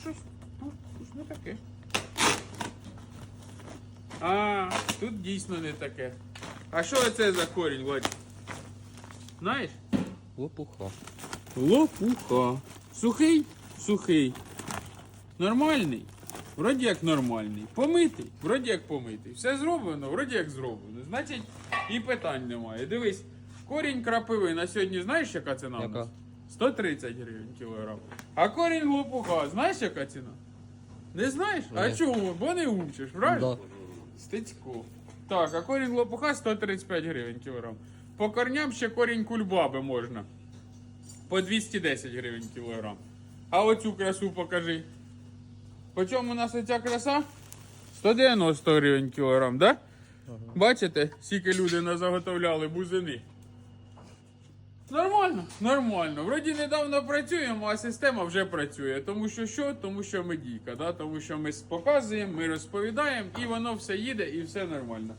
щось. Ну, щось не таке. А, тут дійсно не таке. А що це за корінь, Владь? Знаєш? Лопуха. Лопуха. Сухий? Сухий. Нормальний? Вроді як нормальний. Помитий? Вроді як помитий. Все зроблено, вроді як зроблено. Значить, і питань немає. Дивись, корінь крапиви на сьогодні знаєш, яка ціна? у нас? 130 гривень кілограм. А корінь лопуха, знаєш, яка ціна? Не знаєш? А Ні. чому? Бо не учиш, правильно? Да. Стецько. Так, а корінь лопуха 135 гривень кілограм. По корням ще корінь кульбаби можна. По 210 гривень кілограм. А оцю красу покажи. По чому у нас оця краса? 190 гривень кілограм, да? Бачите, скільки люди назаготовляли бузини. Нормально, нормально. Вроді недавно працюємо, а система вже працює. Тому що що? Тому що ми дійка, да? тому що ми показуємо, ми розповідаємо, і воно все їде, і все нормально.